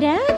Vera.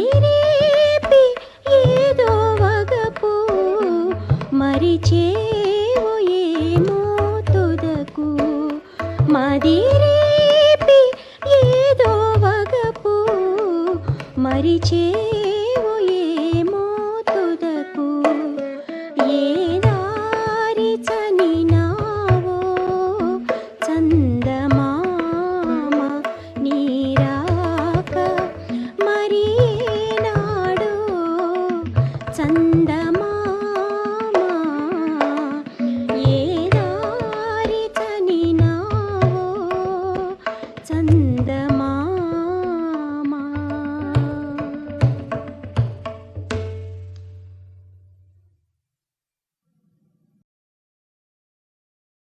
రేపి ఏదో వగపు మరిచేవు ఏమో తుదకు. మది రేపి ఏదో వగపు మరి చే